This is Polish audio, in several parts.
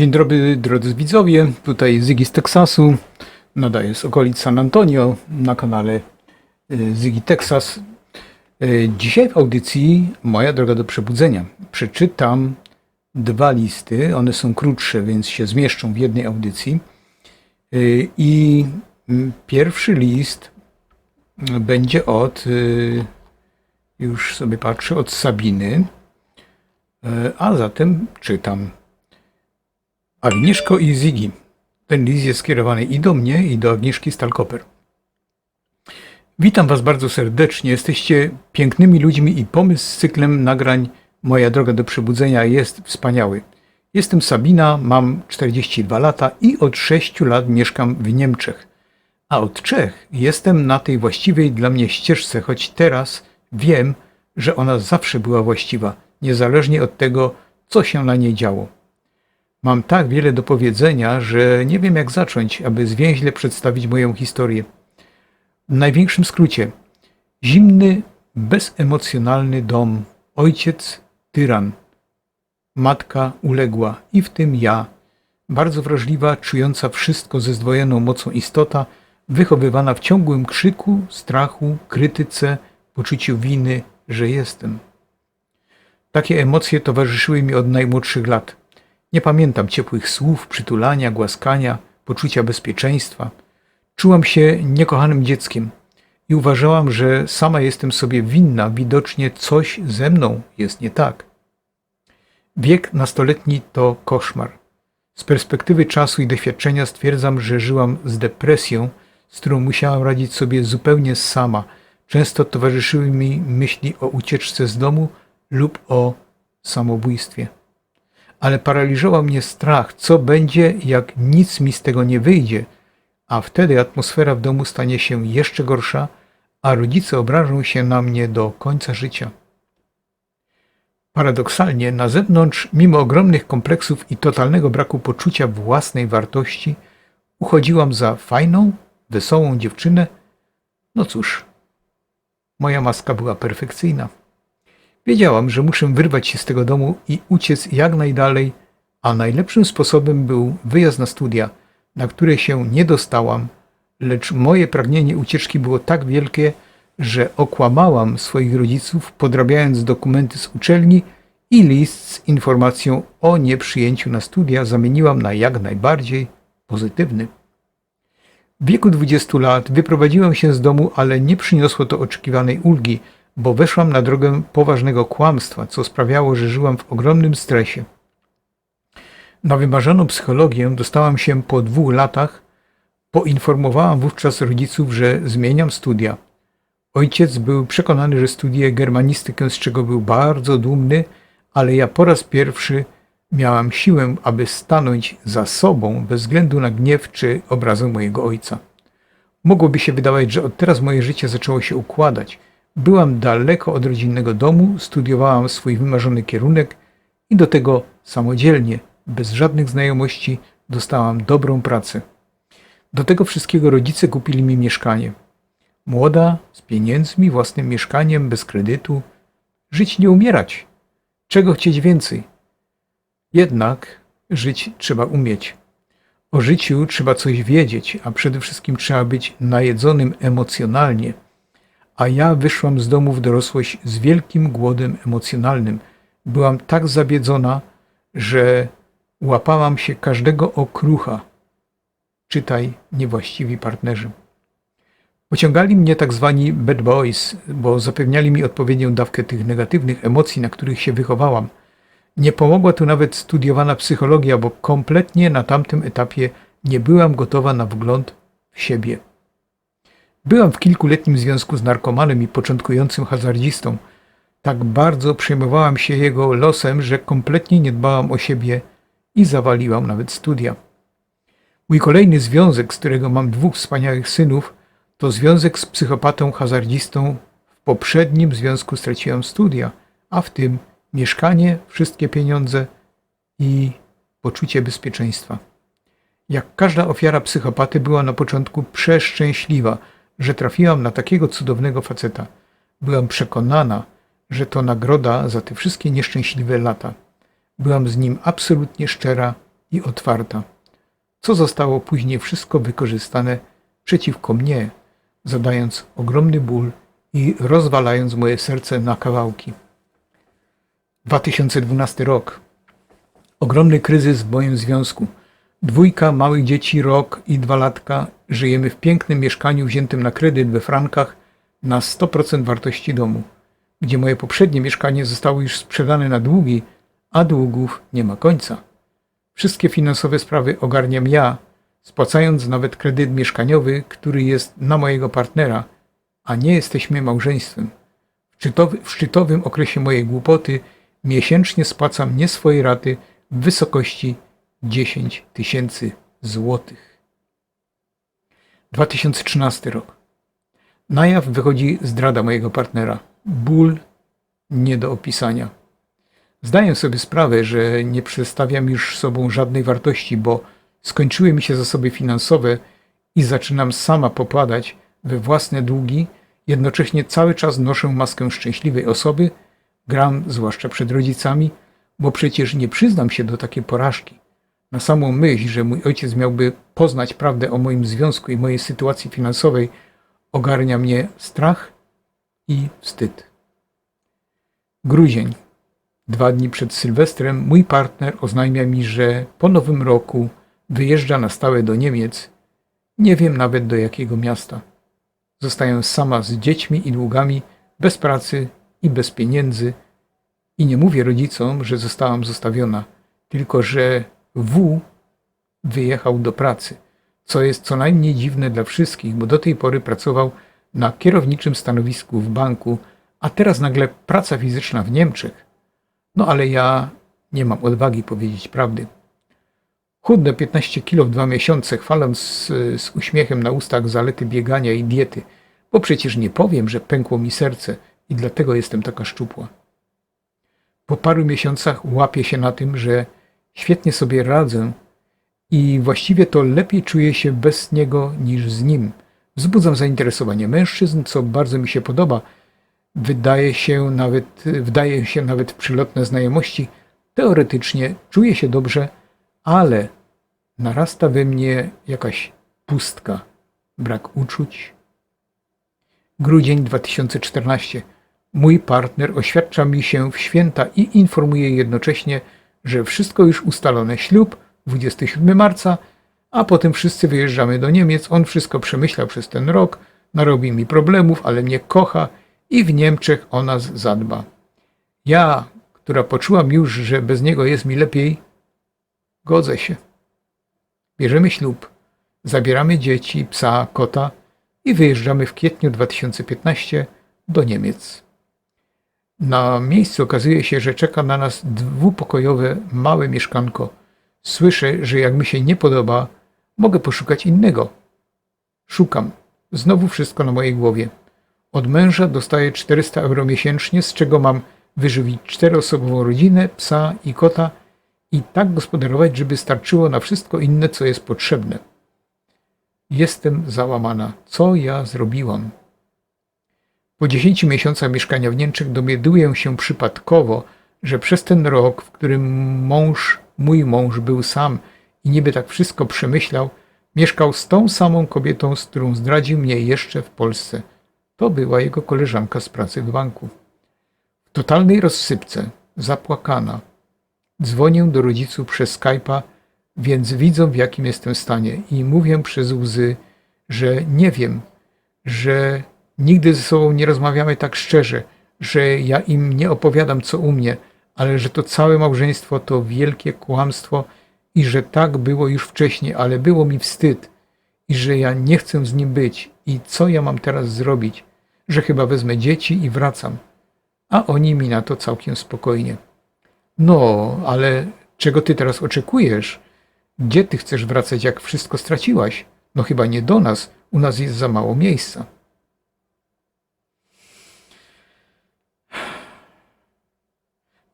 Dzień dobry drodzy widzowie, tutaj Zygi z Teksasu, nadaję z okolic San Antonio na kanale y, Zygi Texas. Y, Dzisiaj w audycji Moja droga do przebudzenia. Przeczytam dwa listy, one są krótsze, więc się zmieszczą w jednej audycji. Y, I mm, pierwszy list będzie od, już sobie patrzę, od Sabiny, a zatem czytam. Agnieszko i Zigi. Ten list jest skierowany i do mnie, i do Agnieszki Stalkoper. Witam Was bardzo serdecznie. Jesteście pięknymi ludźmi i pomysł z cyklem nagrań Moja droga do przebudzenia jest wspaniały. Jestem Sabina, mam 42 lata i od 6 lat mieszkam w Niemczech. A od Czech jestem na tej właściwej dla mnie ścieżce, choć teraz wiem, że ona zawsze była właściwa, niezależnie od tego, co się na niej działo. Mam tak wiele do powiedzenia, że nie wiem jak zacząć, aby zwięźle przedstawić moją historię. W największym skrócie. Zimny, bezemocjonalny dom, ojciec tyran, matka uległa i w tym ja, bardzo wrażliwa, czująca wszystko ze zdwojoną mocą istota, wychowywana w ciągłym krzyku, strachu, krytyce, poczuciu winy, że jestem. Takie emocje towarzyszyły mi od najmłodszych lat. Nie pamiętam ciepłych słów, przytulania, głaskania, poczucia bezpieczeństwa. Czułam się niekochanym dzieckiem i uważałam, że sama jestem sobie winna, widocznie coś ze mną jest nie tak. Wiek nastoletni to koszmar. Z perspektywy czasu i doświadczenia stwierdzam, że żyłam z depresją, z którą musiałam radzić sobie zupełnie sama. Często towarzyszyły mi myśli o ucieczce z domu lub o samobójstwie ale paraliżował mnie strach, co będzie, jak nic mi z tego nie wyjdzie, a wtedy atmosfera w domu stanie się jeszcze gorsza, a rodzice obrażą się na mnie do końca życia. Paradoksalnie, na zewnątrz, mimo ogromnych kompleksów i totalnego braku poczucia własnej wartości, uchodziłam za fajną, wesołą dziewczynę. No cóż, moja maska była perfekcyjna. Wiedziałam, że muszę wyrwać się z tego domu i uciec jak najdalej, a najlepszym sposobem był wyjazd na studia, na które się nie dostałam, lecz moje pragnienie ucieczki było tak wielkie, że okłamałam swoich rodziców, podrabiając dokumenty z uczelni i list z informacją o nieprzyjęciu na studia zamieniłam na jak najbardziej pozytywny. W wieku 20 lat wyprowadziłam się z domu, ale nie przyniosło to oczekiwanej ulgi – bo weszłam na drogę poważnego kłamstwa, co sprawiało, że żyłam w ogromnym stresie. Na wymarzoną psychologię dostałam się po dwóch latach. Poinformowałam wówczas rodziców, że zmieniam studia. Ojciec był przekonany, że studiuję germanistykę, z czego był bardzo dumny, ale ja po raz pierwszy miałam siłę, aby stanąć za sobą bez względu na gniew czy obrazę mojego ojca. Mogłoby się wydawać, że od teraz moje życie zaczęło się układać – Byłam daleko od rodzinnego domu, studiowałam swój wymarzony kierunek i do tego samodzielnie, bez żadnych znajomości, dostałam dobrą pracę. Do tego wszystkiego rodzice kupili mi mieszkanie. Młoda, z pieniędzmi, własnym mieszkaniem, bez kredytu. Żyć nie umierać. Czego chcieć więcej? Jednak żyć trzeba umieć. O życiu trzeba coś wiedzieć, a przede wszystkim trzeba być najedzonym emocjonalnie – a ja wyszłam z domu w dorosłość z wielkim głodem emocjonalnym. Byłam tak zabiedzona, że łapałam się każdego okrucha. Czytaj niewłaściwi partnerzy. Pociągali mnie tak zwani bad boys, bo zapewniali mi odpowiednią dawkę tych negatywnych emocji, na których się wychowałam. Nie pomogła tu nawet studiowana psychologia, bo kompletnie na tamtym etapie nie byłam gotowa na wgląd w siebie. Byłam w kilkuletnim związku z narkomanem i początkującym hazardzistą. Tak bardzo przejmowałam się jego losem, że kompletnie nie dbałam o siebie i zawaliłam nawet studia. Mój kolejny związek, z którego mam dwóch wspaniałych synów, to związek z psychopatą hazardzistą. W poprzednim związku straciłam studia, a w tym mieszkanie, wszystkie pieniądze i poczucie bezpieczeństwa. Jak każda ofiara psychopaty była na początku przeszczęśliwa, że trafiłam na takiego cudownego faceta. Byłam przekonana, że to nagroda za te wszystkie nieszczęśliwe lata. Byłam z nim absolutnie szczera i otwarta. Co zostało później wszystko wykorzystane przeciwko mnie, zadając ogromny ból i rozwalając moje serce na kawałki. 2012 rok. Ogromny kryzys w moim związku. Dwójka małych dzieci, rok i dwa latka. Żyjemy w pięknym mieszkaniu wziętym na kredyt we frankach na 100% wartości domu, gdzie moje poprzednie mieszkanie zostało już sprzedane na długi, a długów nie ma końca. Wszystkie finansowe sprawy ogarniam ja, spłacając nawet kredyt mieszkaniowy, który jest na mojego partnera, a nie jesteśmy małżeństwem. W, szczytowy, w szczytowym okresie mojej głupoty miesięcznie spłacam nie swoje raty w wysokości 10 tysięcy złotych. 2013 rok. Na jaw wychodzi zdrada mojego partnera. Ból nie do opisania. Zdaję sobie sprawę, że nie przedstawiam już sobą żadnej wartości, bo skończyły mi się zasoby finansowe i zaczynam sama popadać we własne długi, jednocześnie cały czas noszę maskę szczęśliwej osoby, gram zwłaszcza przed rodzicami, bo przecież nie przyznam się do takiej porażki. Na samą myśl, że mój ojciec miałby poznać prawdę o moim związku i mojej sytuacji finansowej, ogarnia mnie strach i wstyd. Grudzień. Dwa dni przed Sylwestrem mój partner oznajmia mi, że po nowym roku wyjeżdża na stałe do Niemiec. Nie wiem nawet do jakiego miasta. Zostaję sama z dziećmi i długami, bez pracy i bez pieniędzy. I nie mówię rodzicom, że zostałam zostawiona, tylko że W wyjechał do pracy, co jest co najmniej dziwne dla wszystkich, bo do tej pory pracował na kierowniczym stanowisku w banku, a teraz nagle praca fizyczna w Niemczech. No ale ja nie mam odwagi powiedzieć prawdy. Chudne 15 kilo w dwa miesiące, chwaląc z, z uśmiechem na ustach zalety biegania i diety, bo przecież nie powiem, że pękło mi serce i dlatego jestem taka szczupła. Po paru miesiącach łapię się na tym, że świetnie sobie radzę i właściwie to lepiej czuję się bez niego niż z nim. Wzbudzam zainteresowanie mężczyzn, co bardzo mi się podoba. Wydaje się nawet, wydaje się nawet przylotne znajomości. Teoretycznie czuję się dobrze, ale narasta we mnie jakaś pustka, brak uczuć. Grudzień 2014. Mój partner oświadcza mi się w święta i informuje jednocześnie, że wszystko już ustalone. Ślub 27 marca, a potem wszyscy wyjeżdżamy do Niemiec. On wszystko przemyślał przez ten rok, narobi mi problemów, ale mnie kocha i w Niemczech o nas zadba. Ja, która poczułam już, że bez niego jest mi lepiej, godzę się. Bierzemy ślub, zabieramy dzieci, psa, kota i wyjeżdżamy w kwietniu 2015 do Niemiec. Na miejscu okazuje się, że czeka na nas dwupokojowe, małe mieszkanko. Słyszę, że jak mi się nie podoba, mogę poszukać innego. Szukam. Znowu wszystko na mojej głowie. Od męża dostaję 400 euro miesięcznie, z czego mam wyżywić czteroosobową rodzinę, psa i kota i tak gospodarować, żeby starczyło na wszystko inne, co jest potrzebne. Jestem załamana. Co ja zrobiłam? Po dziesięciu miesiącach mieszkania w Niemczech dowiaduję się przypadkowo, że przez ten rok, w którym mąż, mój mąż był sam i niby tak wszystko przemyślał, mieszkał z tą samą kobietą, z którą zdradził mnie jeszcze w Polsce. To była jego koleżanka z pracy w banku. W totalnej rozsypce, zapłakana, dzwonię do rodziców przez Skype'a, więc widzą w jakim jestem stanie i mówię przez łzy, że nie wiem, że Nigdy ze sobą nie rozmawiamy tak szczerze, że ja im nie opowiadam co u mnie, ale że to całe małżeństwo to wielkie kłamstwo i że tak było już wcześniej, ale było mi wstyd i że ja nie chcę z nim być i co ja mam teraz zrobić, że chyba wezmę dzieci i wracam. A oni mi na to całkiem spokojnie. No, ale czego ty teraz oczekujesz? Gdzie ty chcesz wracać, jak wszystko straciłaś? No chyba nie do nas, u nas jest za mało miejsca.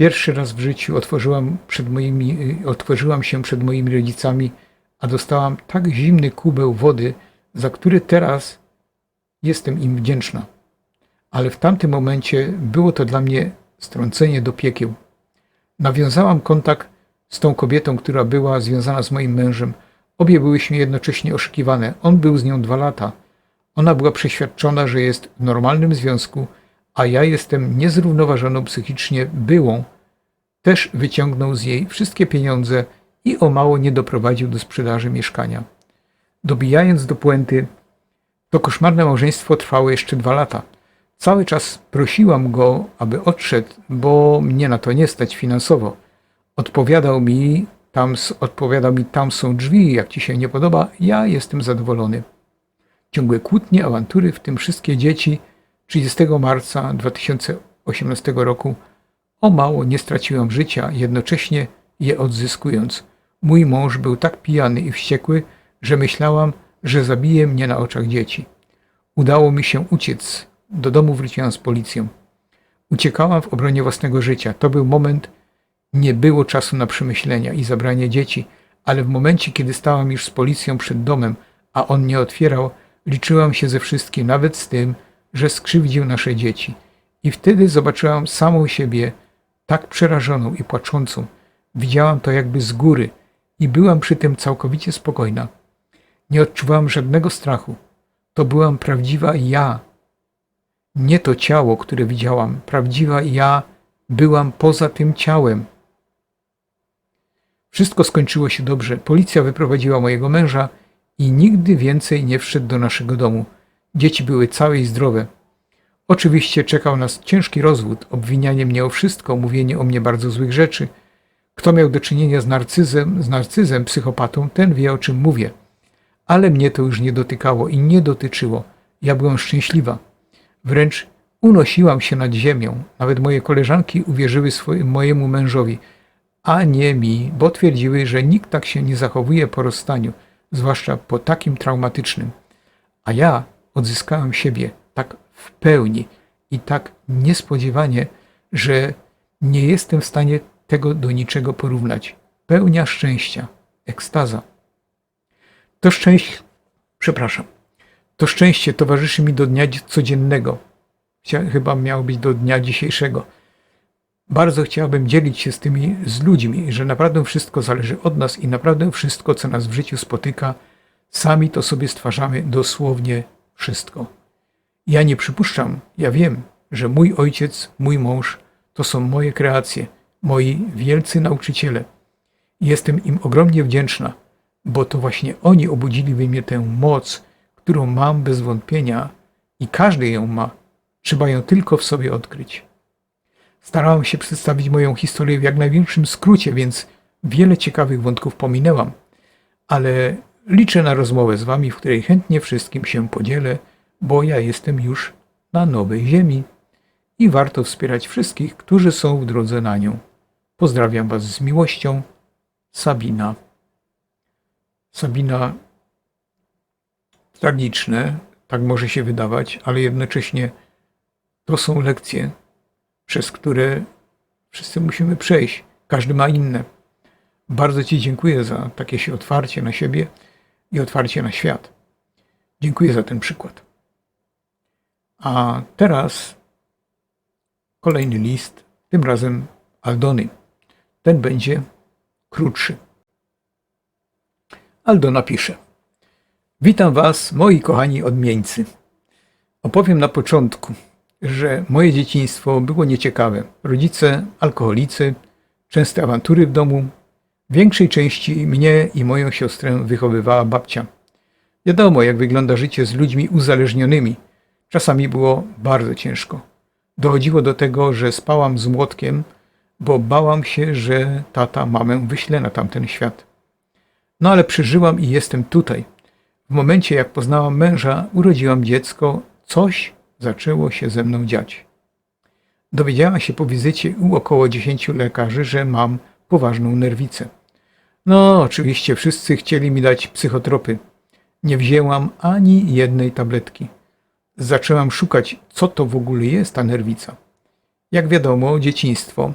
Pierwszy raz w życiu otworzyłam, przed moimi, otworzyłam się przed moimi rodzicami, a dostałam tak zimny kubeł wody, za który teraz jestem im wdzięczna. Ale w tamtym momencie było to dla mnie strącenie do piekieł. Nawiązałam kontakt z tą kobietą, która była związana z moim mężem. Obie byłyśmy jednocześnie oszukiwane. On był z nią dwa lata. Ona była przeświadczona, że jest w normalnym związku, a ja jestem niezrównoważoną psychicznie byłą. Też wyciągnął z jej wszystkie pieniądze i o mało nie doprowadził do sprzedaży mieszkania. Dobijając do puenty, to koszmarne małżeństwo trwało jeszcze dwa lata. Cały czas prosiłam go, aby odszedł, bo mnie na to nie stać finansowo. Odpowiadał mi, tam, odpowiadał mi, tam są drzwi, jak ci się nie podoba, ja jestem zadowolony. Ciągłe kłótnie, awantury, w tym wszystkie dzieci. 30 marca 2018 roku o mało nie straciłam życia, jednocześnie je odzyskując. Mój mąż był tak pijany i wściekły, że myślałam, że zabije mnie na oczach dzieci. Udało mi się uciec. Do domu wróciłam z policją. Uciekałam w obronie własnego życia. To był moment, nie było czasu na przemyślenia i zabranie dzieci, ale w momencie, kiedy stałam już z policją przed domem, a on nie otwierał, liczyłam się ze wszystkim, nawet z tym, że skrzywdził nasze dzieci. I wtedy zobaczyłam samą siebie, tak przerażoną i płaczącą. Widziałam to jakby z góry i byłam przy tym całkowicie spokojna. Nie odczuwałam żadnego strachu. To byłam prawdziwa ja. Nie to ciało, które widziałam. Prawdziwa ja byłam poza tym ciałem. Wszystko skończyło się dobrze. Policja wyprowadziła mojego męża i nigdy więcej nie wszedł do naszego domu. Dzieci były całe i zdrowe. Oczywiście czekał nas ciężki rozwód, obwinianie mnie o wszystko, mówienie o mnie bardzo złych rzeczy. Kto miał do czynienia z narcyzem, z narcyzem, psychopatą, ten wie o czym mówię. Ale mnie to już nie dotykało i nie dotyczyło. Ja byłam szczęśliwa. Wręcz unosiłam się nad ziemią. Nawet moje koleżanki uwierzyły swojemu, mojemu mężowi, a nie mi, bo twierdziły, że nikt tak się nie zachowuje po rozstaniu, zwłaszcza po takim traumatycznym. A ja odzyskałam siebie tak w pełni i tak niespodziewanie, że nie jestem w stanie tego do niczego porównać. Pełnia szczęścia, ekstaza. To szczęście, przepraszam, to szczęście towarzyszy mi do dnia codziennego. Chyba miało być do dnia dzisiejszego. Bardzo chciałbym dzielić się z tymi, z ludźmi, że naprawdę wszystko zależy od nas i naprawdę wszystko, co nas w życiu spotyka, sami to sobie stwarzamy dosłownie wszystko. Ja nie przypuszczam, ja wiem, że mój ojciec, mój mąż to są moje kreacje, moi wielcy nauczyciele. Jestem im ogromnie wdzięczna, bo to właśnie oni obudzili we mnie tę moc, którą mam bez wątpienia i każdy ją ma. Trzeba ją tylko w sobie odkryć. Starałam się przedstawić moją historię w jak największym skrócie, więc wiele ciekawych wątków pominęłam, ale liczę na rozmowę z Wami, w której chętnie wszystkim się podzielę, bo ja jestem już na nowej ziemi i warto wspierać wszystkich, którzy są w drodze na nią. Pozdrawiam Was z miłością, Sabina. Sabina, tragiczne, tak może się wydawać, ale jednocześnie to są lekcje, przez które wszyscy musimy przejść. Każdy ma inne. Bardzo Ci dziękuję za takie się otwarcie na siebie i otwarcie na świat. Dziękuję za ten przykład. A teraz kolejny list, tym razem Aldony. Ten będzie krótszy. Aldona pisze. Witam Was, moi kochani odmieńcy. Opowiem na początku, że moje dzieciństwo było nieciekawe. Rodzice alkoholicy, częste awantury w domu. W większej części mnie i moją siostrę wychowywała babcia. Wiadomo, jak wygląda życie z ludźmi uzależnionymi. Czasami było bardzo ciężko. Dochodziło do tego, że spałam z młotkiem, bo bałam się, że tata mamę wyśle na tamten świat. No ale przeżyłam i jestem tutaj. W momencie, jak poznałam męża, urodziłam dziecko, coś zaczęło się ze mną dziać. Dowiedziałam się po wizycie u około 10 lekarzy, że mam poważną nerwicę. No, oczywiście wszyscy chcieli mi dać psychotropy. Nie wzięłam ani jednej tabletki. Zaczęłam szukać, co to w ogóle jest ta nerwica. Jak wiadomo, dzieciństwo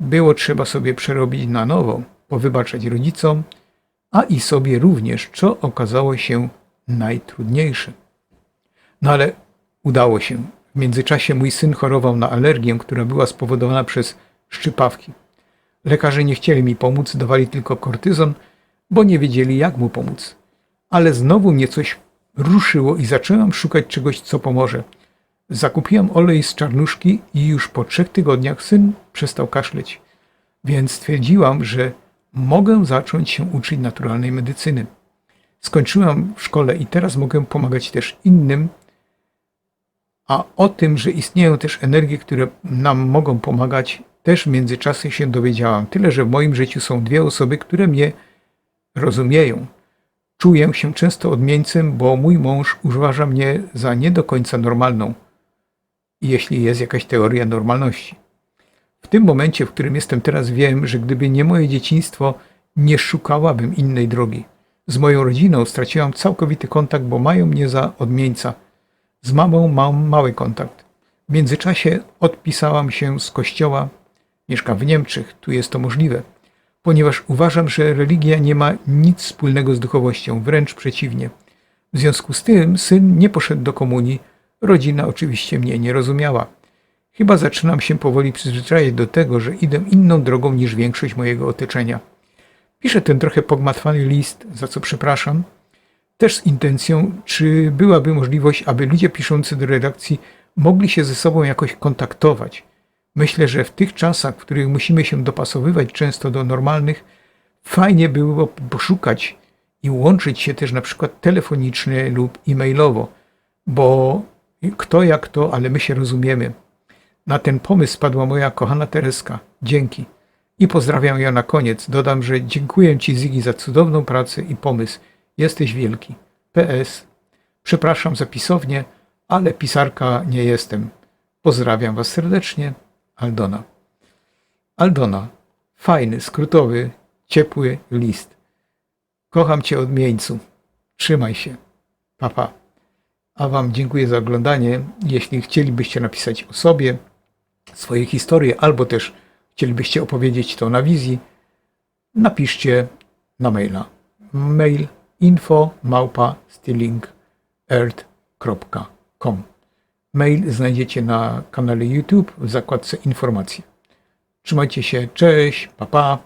było trzeba sobie przerobić na nowo, powybaczać rodzicom, a i sobie również, co okazało się najtrudniejsze. No ale udało się. W międzyczasie mój syn chorował na alergię, która była spowodowana przez szczypawki. Lekarze nie chcieli mi pomóc, dawali tylko kortyzon, bo nie wiedzieli, jak mu pomóc. Ale znowu mnie coś ruszyło i zaczęłam szukać czegoś, co pomoże. Zakupiłam olej z czarnuszki i już po trzech tygodniach syn przestał kaszleć. Więc stwierdziłam, że mogę zacząć się uczyć naturalnej medycyny. Skończyłam w szkole i teraz mogę pomagać też innym, a o tym, że istnieją też energie, które nam mogą pomagać, też w międzyczasie się dowiedziałam. Tyle, że w moim życiu są dwie osoby, które mnie rozumieją. Czuję się często odmieńcem, bo mój mąż uważa mnie za nie do końca normalną, jeśli jest jakaś teoria normalności. W tym momencie, w którym jestem teraz, wiem, że gdyby nie moje dzieciństwo, nie szukałabym innej drogi. Z moją rodziną straciłam całkowity kontakt, bo mają mnie za odmieńca. Z mamą mam mały kontakt. W międzyczasie odpisałam się z kościoła. Mieszkam w Niemczech, tu jest to możliwe, ponieważ uważam, że religia nie ma nic wspólnego z duchowością, wręcz przeciwnie. W związku z tym syn nie poszedł do komunii, rodzina oczywiście mnie nie rozumiała. Chyba zaczynam się powoli przyzwyczajać do tego, że idę inną drogą niż większość mojego otoczenia. Piszę ten trochę pogmatwany list, za co przepraszam, też z intencją, czy byłaby możliwość, aby ludzie piszący do redakcji mogli się ze sobą jakoś kontaktować. Myślę, że w tych czasach, w których musimy się dopasowywać często do normalnych, fajnie było poszukać i łączyć się też na przykład telefonicznie lub e-mailowo, bo kto jak to, ale my się rozumiemy. Na ten pomysł spadła moja kochana Tereska. Dzięki. I pozdrawiam ją na koniec. Dodam, że dziękuję Ci Zigi za cudowną pracę i pomysł. Jesteś wielki. PS. Przepraszam za pisownię, ale pisarka nie jestem. Pozdrawiam Was serdecznie. Aldona. Aldona. Fajny, skrótowy, ciepły list. Kocham Cię odmieńcu. Trzymaj się. Papa. A Wam dziękuję za oglądanie. Jeśli chcielibyście napisać o sobie, swoje historie, albo też chcielibyście opowiedzieć to na wizji, napiszcie na maila. Mail info małpa stillingearth.com Mail znajdziecie na kanale YouTube w zakładce informacje. Trzymajcie się, cześć, pa pa.